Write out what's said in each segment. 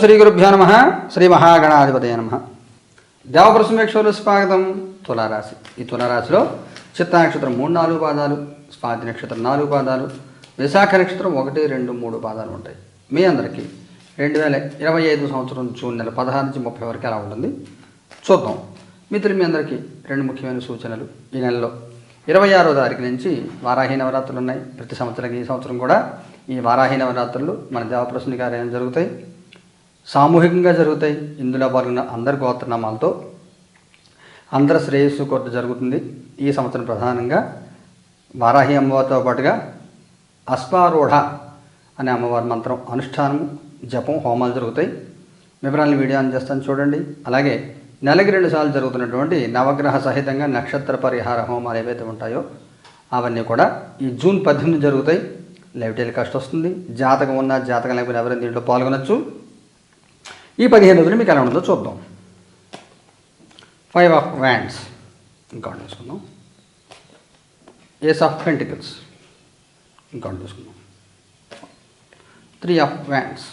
శ్రీ గురుభ్యో నమ. శ్రీ మహాగణాధిపతయ నమ. దేవప్రసమేక్షలు స్వాగతం తులారాశి. ఈ తులారాశిలో చిత్త నక్షత్రం మూడు నాలుగు పాదాలు స్వాతి నక్షత్రం నాలుగు పాదాలు విశాఖ నక్షత్రం ఒకటి రెండు మూడు పాదాలు ఉంటాయి. మీ అందరికీ రెండు వేల ఇరవై ఐదు సంవత్సరం జూన్ నెల పదహారు నుంచి ముప్పై వరకు ఎలా ఉంటుంది? చూద్దాం. మిత్రులు మీ అందరికీ రెండు ముఖ్యమైన సూచనలు. ఈ నెలలో ఇరవై ఆరో తారీఖు నుంచి వారాహి నవరాత్రులు ఉన్నాయి. ప్రతి సంవత్సరం ఈ సంవత్సరం కూడా ఈ వారాహి నవరాత్రులు మన దేవప్రసన్న కార్యాలయం జరుగుతాయి? సామూహికంగా జరుగుతాయి. ఇందులో పాల్గొన్న అందరి గోత్రనామాలతో అందరి శ్రేయస్సు కొరత జరుగుతుంది. ఈ సంవత్సరం ప్రధానంగా వారాహి అమ్మవారితో పాటుగా అశ్వారూఢ అనే అమ్మవారి మంత్రం అనుష్ఠానం జపం హోమాలు జరుగుతాయి. వివరాలను వీడియో చేస్తాను చూడండి. అలాగే నెలకి రెండు సార్లు జరుగుతున్నటువంటి నవగ్రహ సహితంగా నక్షత్ర పరిహార హోమాలు ఏవైతే ఉంటాయో అవన్నీ కూడా ఈ జూన్ పద్దెనిమిది జరుగుతాయి. లైవ్ టెలికాస్ట్ వస్తుంది. జాతకం ఉన్న జాతకం లేకపోయినా ఎవరైనా దీంట్లో పాల్గొనొచ్చు. ఈ పదిహేను రోజులు మీకు ఎలా ఉంటుందో చూద్దాం. ఫైవ్ ఆఫ్ వ్యాండ్స్ ఇంకా చూసుకుందాం. ఏస్ ఆఫ్ పెంటికల్స్ ఇంకా చూసుకుందాం. త్రీ ఆఫ్ వ్యాండ్స్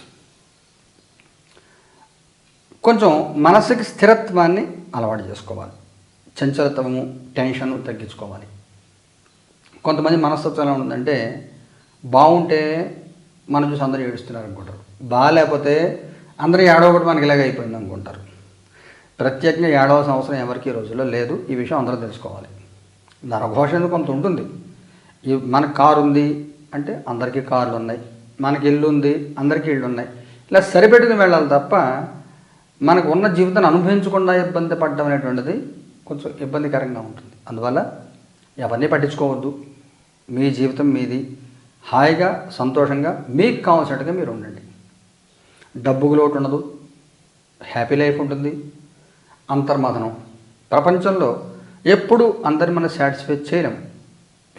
కొంచెం మనసుకి స్థిరత్వాన్ని అలవాటు చేసుకోవాలి. చంచలత్వము టెన్షన్ తగ్గించుకోవాలి. కొంతమంది మనస్తత్వం ఎలా ఉందంటే బాగుంటే మనం చూసి అందరూ ఏడుస్తున్నారు అనుకుంటారు బాగాలేకపోతే అందరూ ఏడవకూడదు మనకి ఇలాగ అయిపోయింది అనుకుంటారు. ప్రత్యేకంగా ఏడవ సంవత్సరం ఎవరికి ఈ రోజుల్లో లేదు. ఈ విషయం అందరూ తెలుసుకోవాలి. నరఘోష అనేది కొంత ఉంటుంది? ఈ మనకు కారు ఉంది అంటే అందరికీ కార్లు ఉన్నాయి. మనకి ఇల్లు ఉంది అందరికీ ఇళ్ళు ఉన్నాయి. ఇలా సరిపెట్టుకుని వెళ్ళాలి తప్ప మనకు ఉన్న జీవితాన్ని అనుభవించకుండా ఇబ్బంది పడడం అనేటువంటిది కొంచెం ఇబ్బందికరంగా ఉంటుంది. అందువల్ల ఎవరిని పట్టించుకోవద్దు. మీ జీవితం మీది. హాయిగా సంతోషంగా మీకు కావాల్సినట్టుగా మీరు ఉండండి. డబ్బుకు లోటు ఉండదు హ్యాపీ లైఫ్ ఉంటుంది అంతర్మథనం. ప్రపంచంలో ఎప్పుడు అందరిని మనం సాటిస్ఫై చేయలేం.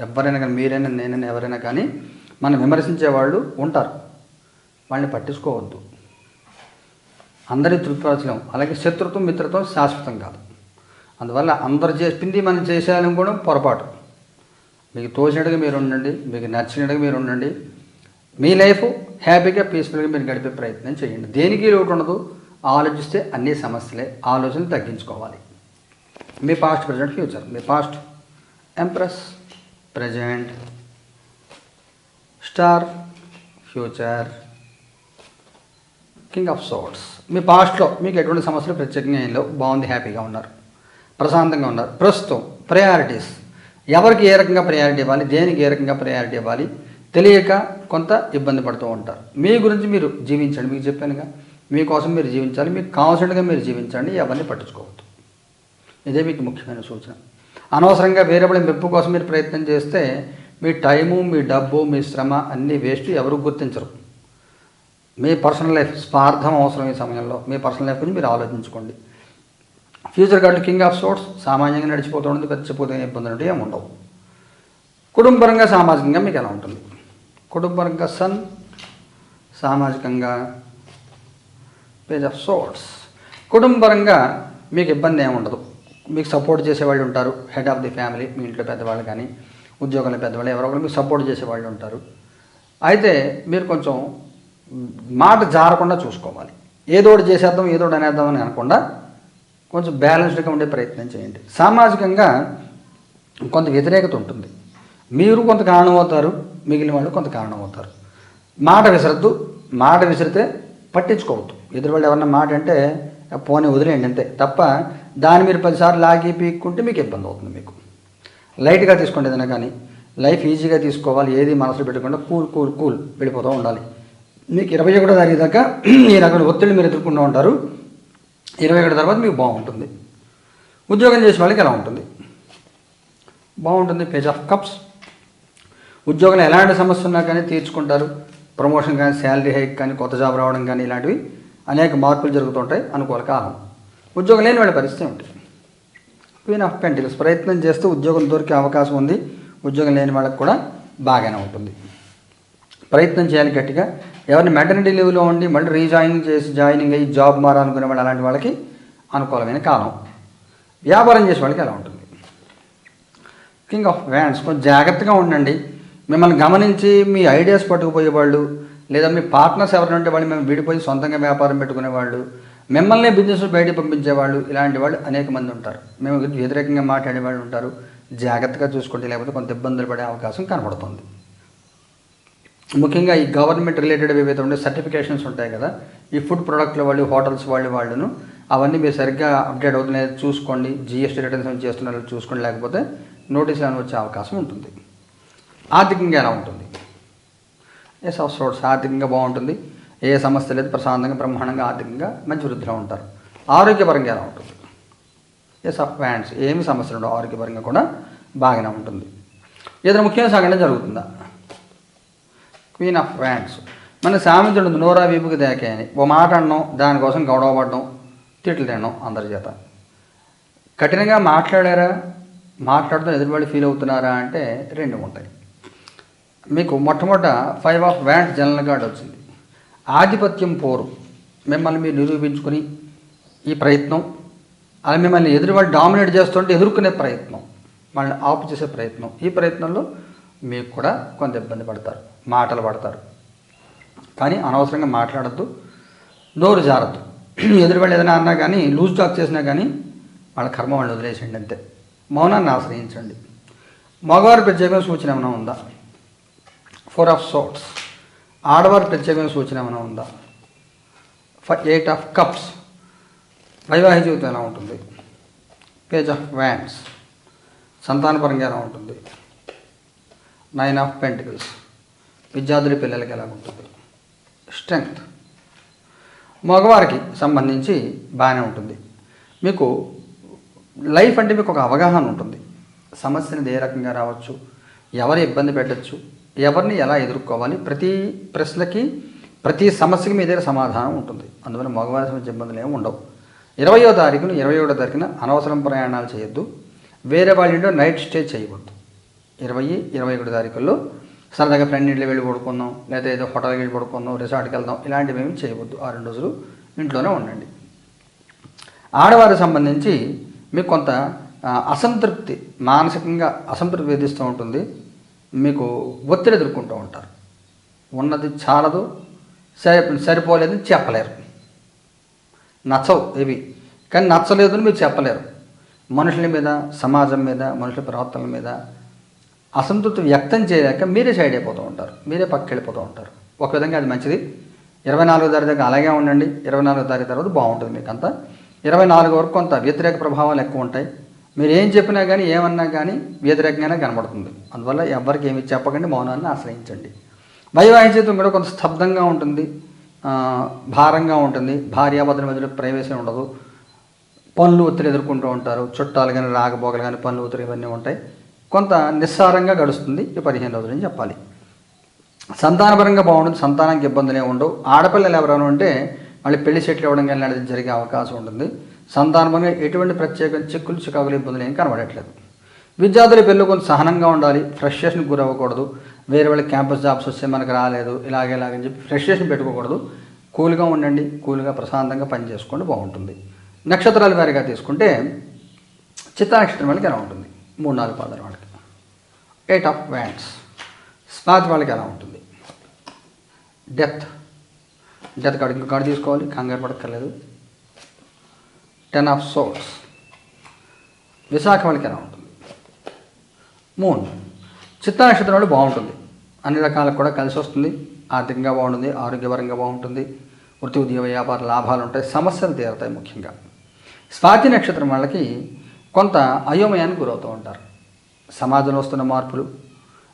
ఎవరైనా కానీ మీరైనా నేనైనా ఎవరైనా కానీ మనం విమర్శించే వాళ్ళు ఉంటారు. వాళ్ళని పట్టించుకోవద్దు. అందరి తృప్తిపరచలేం. అలాగే శత్రుత్వం మిత్రత్వం శాశ్వతం కాదు. అందువల్ల అందరు చెప్పింది మనం చేసేయాలని కూడా పొరపాటు. మీకు తోచినట్టుగా మీరు ఉండండి మీకు నచ్చినట్టుగా మీరు ఉండండి. మీ లైఫ్ హ్యాపీగా పీస్ఫుల్గా మీరు గడిపే ప్రయత్నం చేయండి. దేనికి లోటు ఉండదు? ఆలోచిస్తే అన్ని సమస్యలే ఆలోచనలు తగ్గించుకోవాలి. మీ past present future me past empress present star future king of swords మీ పాస్ట్లో మీకు ఎటువంటి సమస్యలు ప్రత్యేకంగా ఏం లేవు. బాగుంది హ్యాపీగా ఉన్నారు. ప్రశాంతంగా ఉన్నారు. ప్రస్తుతం ప్రయారిటీస్ ఎవరికి ఏ రకంగా ప్రయారిటీ ఇవ్వాలి? దేనికి ఏ రకంగా ప్రయారిటీ ఇవ్వాలి? తెలియక కొంత ఇబ్బంది పడుతూ ఉంటారు. మీ గురించి మీరు జీవించండి. మీకు చెప్పానుగా మీకోసం మీరు జీవించాలి. మీకు కావాల్సినట్టుగా మీరు జీవించండి. అవన్నీ పట్టించుకోవద్దు. ఇదే మీకు ముఖ్యమైన సూచన. అనవసరంగా వేరే వాళ్ళ మెప్పు కోసం మీరు ప్రయత్నం చేస్తే మీ టైము మీ డబ్బు మీ శ్రమ అన్నీ వేస్ట్ ఎవరు గుర్తించరు. మీ పర్సనల్ లైఫ్ స్వార్థం అవసరం ఈ సమయంలో. మీ పర్సనల్ లైఫ్ గురించి మీరు ఆలోచించుకోండి. Future card king of swords సామాన్యంగా నడిచిపోతూ ఉంటుంది. ఖర్చిపోతే ఇబ్బందులు ఏమి ఉండవు. కుటుంబపరంగా సామాజికంగా మీకు ఎలా ఉంటుంది? కుటుంబపరంగా సన్ సామాజికంగా పేజ్ ఆఫ్ సోర్ట్స్. కుటుంబరంగా మీకు ఇబ్బంది ఏమి ఉండదు. మీకు సపోర్ట్ చేసేవాళ్ళు ఉంటారు. హెడ్ ఆఫ్ ది ఫ్యామిలీ మీ ఇంట్లో పెద్దవాళ్ళు కానీ ఉద్యోగంలో పెద్దవాళ్ళు ఎవరో ఒకరు మీకు సపోర్ట్ చేసేవాళ్ళు ఉంటారు. అయితే మీరు కొంచెం మాట జారకుండా చూసుకోవాలి. ఏదో ఒకటి చేసేద్దాం ఏదోటి అనేద్దాం అని అనకుండా కొంచెం బ్యాలెన్స్డ్గా ఉండే ప్రయత్నం చేయండి. సామాజికంగా కొంత వ్యతిరేకత ఉంటుంది. మీరు కొంత కారణమవుతారు మిగిలిన వాళ్ళు కొంత కారణం అవుతారు మాట విసరద్దు. మాట విసిరితే పట్టించుకోవద్దు. ఎదురు వాళ్ళు ఎవరన్నా మాట అంటే పోనీ వదిలేయండి అంతే. తప్ప దాన్ని మీరు పదిసార్లు లాగి పీక్కుంటే మీకు ఇబ్బంది అవుతుంది మీకు. లైట్గా తీసుకోండి ఏదైనా కానీ. లైఫ్ ఈజీగా తీసుకోవాలి. ఏది మనసులో పెట్టకుండా కూల్ కూల్ కూల్ వెళ్ళిపోతూ ఉండాలి. మీకు ఇరవై ఒకటో తారీఖు దాకా ఈ రకమైన ఒత్తిడి మీరు ఎదుర్కొంటూ ఉంటారు. ఇరవై ఒకటి తర్వాత మీకు బాగుంటుంది. ఉద్యోగం చేసే వాళ్ళకి ఎలా ఉంటుంది? బాగుంటుంది. Page of cups. ఉద్యోగంలో ఎలాంటి సమస్య ఉన్నా కానీ తీర్చుకుంటారు. ప్రమోషన్ కానీ శాలరీ హైక్ కానీ కొత్త జాబ్ రావడం కానీ ఇలాంటివి అనేక మార్పులు జరుగుతుంటాయి అనుకూల కాలం ఉద్యోగం లేని వాళ్ళ పరిస్థితి ఉంటుంది క్వీన్ ఆఫ్ పెంటిల్స్ ప్రయత్నం చేస్తూ ఉద్యోగం దొరికే అవకాశం ఉంది. ఉద్యోగం లేని వాళ్ళకి కూడా బాగానే ఉంటుంది. ప్రయత్నం చేయాలి గట్టిగా. ఎవరిని మెటర్నిటీ లీవ్లో ఉండి మళ్ళీ రీజాయినింగ్ చేసి జాయినింగ్ అయ్యి జాబ్ మారాలనుకునే వాళ్ళు అలాంటి వాళ్ళకి అనుకూలమైన కాలం. వ్యాపారం చేసే వాళ్ళకి ఎలా ఉంటుంది. కింగ్ ఆఫ్ వ్యాండ్స్ కొంచెం జాగ్రత్తగా ఉండండి. మిమ్మల్ని గమనించి మీ ఐడియాస్ పట్టుకుపోయే వాళ్ళు లేదా మీ పార్ట్నర్స్ ఎవరైనా ఉంటే వాళ్ళు మేము విడిపోయి సొంతంగా వ్యాపారం పెట్టుకునే వాళ్ళు మిమ్మల్ని బిజినెస్ బయటకు పంపించేవాళ్ళు ఇలాంటి వాళ్ళు అనేక మంది ఉంటారు. మేము వ్యతిరేకంగా మాట్లాడే వాళ్ళు ఉంటారు. జాగ్రత్తగా చూసుకుంటే లేకపోతే కొంత ఇబ్బందులు పడే అవకాశం కనబడుతుంది. ముఖ్యంగా ఈ గవర్నమెంట్ రిలేటెడ్ ఏవైతే ఉండే సర్టిఫికేషన్స్ ఉంటాయి కదా ఈ ఫుడ్ ప్రొడక్ట్ల వాళ్ళు హోటల్స్ వాళ్ళు వాళ్ళను అవన్నీ మీరు సరిగ్గా అప్డేట్ అవుతున్నాయి చూసుకోండి. జిఎస్టీ రిటర్న్స్ చేస్తున్న చేస్తున్నారో చూసుకోండి లేకపోతే నోటీస్ అని వచ్చే అవకాశం ఉంటుంది. ఆర్థికంగా ఎలా ఉంటుంది? ఎస్ ఆఫ్ సోర్స్ ఆర్థికంగా బాగుంటుంది? ఏ సమస్య లేదు ప్రశాంతంగా బ్రహ్మాండంగా ఆర్థికంగా మంచి వృద్ధిలో ఉంటారు. ఆరోగ్యపరంగా ఎలా ఉంటుంది? ఎస్ ఆఫ్ వ్యాండ్స్ ఏమి సమస్యలు ఉండవు ఆరోగ్యపరంగా కూడా బాగానే ఉంటుంది. ఏదైనా ముఖ్యమైన సంఘటన జరుగుతుందా? క్వీన్ ఆఫ్ వ్యాండ్స్ మన సామెత ఉంటుంది నోరా వీపుకి దేకే అని ఓ మాట అనడం దానికోసం గౌరవపడడం తిట్లు తినడం అందరి చేత. కఠినంగా మాట్లాడారా? మాట్లాడుతూ ఎదురుబడి ఫీల్ అవుతున్నారా అంటే రెండు ఉంటాయి. మీకు మొట్టమొదట five of wand general card వచ్చింది. ఆధిపత్యం పోరు. మిమ్మల్ని మీరు నిరూపించుకుని ఈ ప్రయత్నం అలా మిమ్మల్ని ఎదురువాళ్ళు డామినేట్ చేస్తుంటే ఎదుర్కొనే ప్రయత్నం వాళ్ళని ఆపు చేసే ప్రయత్నం. ఈ ప్రయత్నంలో మీకు కూడా కొంత ఇబ్బంది పడతారు మాటలు పడతారు. కానీ అనవసరంగా మాట్లాడద్దు నోరు జారద్దు. ఎదురువాళ్ళు ఏదైనా అన్నా కానీ లూజ్ టాక్ చేసినా కానీ వాళ్ళ కర్మ వాళ్ళు వదిలేసండి అంతే. మౌనాన్ని ఆశ్రయించండి. మగవారి ప్రత్యేకమైన సూచన ఏమైనా ఉందా? ఫోర్ ఆఫ్ సోట్స్ ఆడవారి ప్రత్యేకమైన సూచన ఏమైనా ఉందా? Eight of cups. వైవాహిక జీవితం ఎలా ఉంటుంది? పేజ్ ఆఫ్ వ్యాండ్స్ సంతానపరంగా ఎలా ఉంటుంది? Nine of pentacles. విద్యార్థుల పిల్లలకి ఎలా ఉంటుంది? స్ట్రెంగ్త్. మగవారికి సంబంధించి బాగానే ఉంటుంది. మీకు లైఫ్ అంటే మీకు ఒక అవగాహన ఉంటుంది. సమస్యని ఏ రకంగా రావచ్చు? ఎవరు ఇబ్బంది పెట్టచ్చు? ఎవరిని ఎలా ఎదుర్కోవాలి? ప్రతి ప్రశ్నకి ప్రతి సమస్యకి మీ దగ్గర సమాధానం ఉంటుంది. అందువల్ల మగవారి సమస్య ఇబ్బందులు ఏమి ఉండవు. ఇరవయో తారీఖున ఇరవై ఏడో తారీఖున అనవసరం ప్రయాణాలు చేయొద్దు. వేరే వాళ్ళ ఇంట్లో నైట్ స్టే చేయవద్దు. ఇరవై ఇరవై ఒకటి తారీఖుల్లో సరదాగా ఫ్రెండ్ ఇంట్లో వెళ్ళి పడుకుందాం లేదా ఏదో హోటల్కి వెళ్ళి పడుకుందాం రిసార్ట్కి వెళ్దాం ఇలాంటివి ఏమి చేయవద్దు. ఆ రెండు రోజులు ఇంట్లోనే ఉండండి. ఆడవారికి సంబంధించి మీకు కొంత అసంతృప్తి మానసికంగా అసంతృప్తి వేధిస్తూ ఉంటుంది. మీకు ఒత్తిడి ఎదుర్కొంటూ ఉంటారు. ఉన్నది చాలదు సరి సరిపోలేదని చెప్పలేరు. నచ్చవు ఇవి కానీ నచ్చలేదు అని మీరు చెప్పలేరు. మనుషుల మీద సమాజం మీద మనుషుల ప్రవర్తనల మీద అసంతృప్తి వ్యక్తం చేయలేక మీరే సైడ్ అయిపోతూ ఉంటారు. మీరే పక్కకి వెళ్ళిపోతూ ఉంటారు. ఒక విధంగా అది మంచిది. ఇరవై నాలుగో తారీఖు దగ్గర అలాగే ఉండండి. ఇరవై నాలుగో తారీఖు తర్వాత బాగుంటుంది మీకు అంతా ఇరవై నాలుగు వరకు కొంత వ్యతిరేక ప్రభావాలు ఎక్కువ ఉంటాయి. మీరు ఏం చెప్పినా కానీ ఏమన్నా కానీ వ్యతిరేకంగానే కనబడుతుంది. అందువల్ల ఎవరికి ఏమి చెప్పకండి మౌనాన్ని ఆశ్రయించండి. వైవాహిక కూడా కొంత స్తబ్దంగా ఉంటుంది. భారంగా ఉంటుంది. భార్యాభద్ర మధ్యలో ప్రవేశం ఉండదు. పనులు ఒత్తిడి ఎదుర్కొంటూ ఉంటారు. చుట్టాలు కానీ రాకపోకలు కానీ పనులు ఒత్తిడి ఇవన్నీ ఉంటాయి. కొంత నిస్సారంగా గడుస్తుంది. ఈ పదిహేను రోజులని చెప్పాలి. సంతానపరంగా బాగుంటుంది. సంతానానికి ఇబ్బందులు ఏమి ఉండవు. ఆడపిల్లలు ఎవరైనా ఉంటే మళ్ళీ పెళ్ళి సెటిల్ అవ్వడం కానీ జరిగే అవకాశం ఉంటుంది. సంతానపరంగా ఎటువంటి ప్రత్యేక చిక్కులు చికాకులు ఇబ్బందులు ఏం కనబడట్లేదు. విద్యార్థులు పెళ్ళి కొంచెం సహనంగా ఉండాలి ఫ్రస్ట్రేషన్కి గురవ్వకూడదు వేరే వాళ్ళకి క్యాంపస్ జాబ్స్ వస్తే మనకు రాలేదు ఇలాగే ఇలాగని చెప్పి ఫ్రస్ట్రేషన్ పెట్టుకోకూడదు. కూల్గా ఉండండి కూల్గా ప్రశాంతంగా పని చేసుకోండి బాగుంటుంది. నక్షత్రాల వారిగా తీసుకుంటే చిత్తా నక్షత్రం వాళ్ళకి ఎలా ఉంటుంది? మూడు నాలుగు పాదాల వాళ్ళకి. ఎయిట్ ఆఫ్ వ్యాండ్స్ స్పాత్ వాళ్ళకి ఎలా ఉంటుంది? డెత్ డెత్ కార్డు ఇంకో కార్డు తీసుకోవాలి కంగారు పడక్కర్లేదు. టెన్ ఆఫ్ సోర్స్ విశాఖ వాళ్ళకి ఎలా ఉంటుంది? మూన్ చిత్తా నక్షత్రం వాళ్ళు బాగుంటుంది. అన్ని రకాలకు కూడా కలిసి వస్తుంది. ఆర్థికంగా బాగుంటుంది ఆరోగ్యపరంగా బాగుంటుంది. వృత్తి ఉద్యోగ వ్యాపార లాభాలు ఉంటాయి. సమస్యలు తీరుతాయి ముఖ్యంగా. స్వాతి నక్షత్రం వాళ్ళకి కొంత అయోమయానికి గురవుతూ ఉంటారు. సమాజంలో వస్తున్న మార్పులు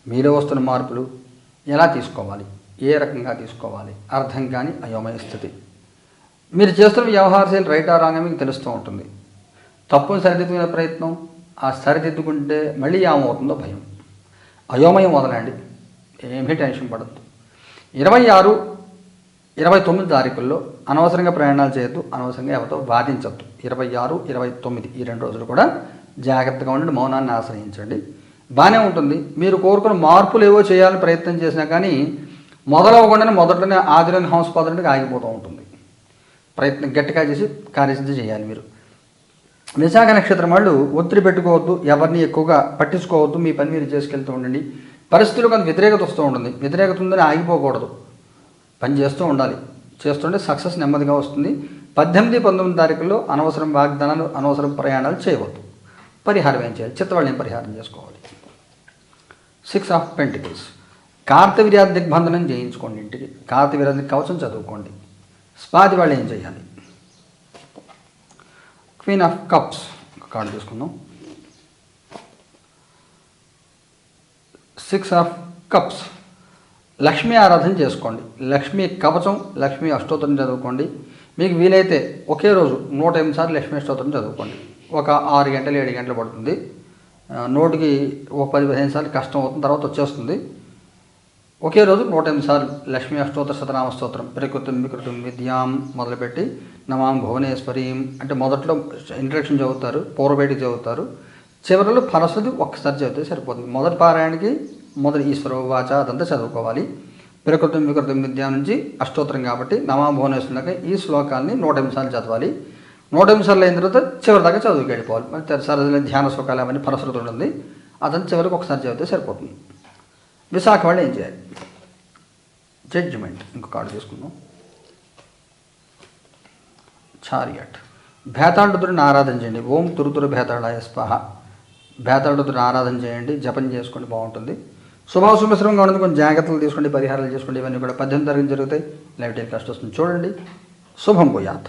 మీలో వస్తున్న మార్పులు ఎలా తీసుకోవాలి? ఏ రకంగా తీసుకోవాలి? అర్థం కాని అయోమయ స్థితి. మీరు చేస్తున్న వ్యవహార శైలి రైట్ ఆ రాంగ్ మీకు తెలుస్తూ ఉంటుంది. తప్పును సరిదిద్దుకునే ప్రయత్నం ఆ సరిదిద్దుకుంటే మళ్ళీ ఏమవుతుందో భయం. అయోమయం వదలండి ఏమీ టెన్షన్ పడద్దు. ఇరవై ఆరు ఇరవై తొమ్మిది తారీఖుల్లో అనవసరంగా ప్రయాణాలు చేయొద్దు అనవసరంగా ఎవరితో బాధించద్దు ఇరవై ఆరు ఇరవై తొమ్మిది ఈ రెండు రోజులు కూడా జాగ్రత్తగా ఉండండి మౌనాన్ని ఆశ్రయించండి. బాగానే ఉంటుంది. మీరు కోరుకున్న మార్పులు ఏవో చేయాలని ప్రయత్నం చేసినా కానీ మొదలవ్వకుండానే మొదటనే ఆదిలోని హౌస్ పదడానికి ఆగిపోతూ ఉంటుంది. ప్రయత్నం గట్టిగా చేసి కార్యసిద్ధి చేయాలి మీరు. విశాఖ నక్షత్రం వాళ్ళు ఒత్తిడి పెట్టుకోవద్దు ఎవరిని ఎక్కువగా పట్టించుకోవద్దు మీ పని మీరు చేసుకెళ్తూ ఉండండి. పరిస్థితులు కొంత వ్యతిరేకత వస్తూ ఉంటుంది. వ్యతిరేకత ఉందని ఆగిపోకూడదు. పని చేస్తూ ఉండాలి. చేస్తుంటే సక్సెస్ నెమ్మదిగా వస్తుంది. పద్దెనిమిది పంతొమ్మిది తారీఖుల్లో అనవసరం వాగ్దానాలు అనవసరం ప్రయాణాలు చేయవద్దు. పరిహారం ఏం చేయాలి? చిత్తవాళ్ళని పరిహారం చేసుకోవాలి. సిక్స్ ఆఫ్ పెంటికల్స్ విర్యాద దిగ్బంధనం చేయించుకోండి ఇంటికి. కార్తవీర్య కవచం చదువుకోండి. స్పాతి వాళ్ళు ఏం చేయాలి? క్వీన్ ఆఫ్ కప్స్ కార్డు తీసుకుందాం. సిక్స్ ఆఫ్ కప్స్ లక్ష్మీ ఆరాధన చేసుకోండి. లక్ష్మీ కవచం లక్ష్మీ అష్టోత్తరం చదువుకోండి. మీకు వీలైతే ఒకే రోజు నూట ఎనిమిది సార్లు లక్ష్మీ అష్టోత్తరం చదువుకోండి. ఒక ఆరు గంటలు ఏడు గంటలు పడుతుంది. నోటికి ఒక పది పదిహేను సార్లు కష్టం అవుతుంది తర్వాత వచ్చేస్తుంది. ఒకే రోజు నూట ఎనిమిది సార్లు లక్ష్మీ అష్టోత్తర శతనామ స్తోత్రం. ప్రకృతం వికృతం విద్యాం మొదలుపెట్టి నమాం భువనేశ్వరీం అంటే మొదట్లో ఇంట్రడక్షన్ చదువుతారు పూర్వబేటి చదువుతారు. చివరిలో ఫలశ్రుతి ఒక్కసారి చదివితే సరిపోతుంది. మొదటి పారాయణకి మొదటి ఈశ్వర వాచ అదంతా చదువుకోవాలి. ప్రకృతం వికృతం విద్య నుంచి అష్టోత్తరం కాబట్టి నమా భువనేశ్వరులక దాకా ఈ శ్లోకాన్ని నూట ఎనిమిది సార్లు చదవాలి. నూట ఎనిమిది సార్లు అయిన తర్వాత చివరి దాకా చదువుకి వెళ్ళిపోవాలి. మరి సరదా ధ్యాన శ్లోకాలు అవన్నీ ఫలశ్రుతి ఉంటుంది అదంతా చివరికి ఒకసారి చదివితే సరిపోతుంది. విశాఖ వాళ్ళు ఏం చేయాలి? జడ్జిమెంట్ ఇంకొక కార్డు తీసుకుందాం. చారియట్ భేతాళుతుడిని ఆరాధన చేయండి. ఓం తురుతురు భేతాళాయ స్పహ భేతాళుతుడిని ఆరాధన చేయండి. జపం చేసుకోండి బాగుంటుంది. శుభాశుభశ్రమంగా ఉన్నది కొన్ని జాగ్రత్తలు తీసుకోండి పరిహారాలు చేసుకోండి ఇవన్నీ కూడా పద్దెనిమిది తరగతి జరుగుతాయి. లైఫ్ టైం కష్టం వస్తుంది. చూడండి. శుభం పోయాత్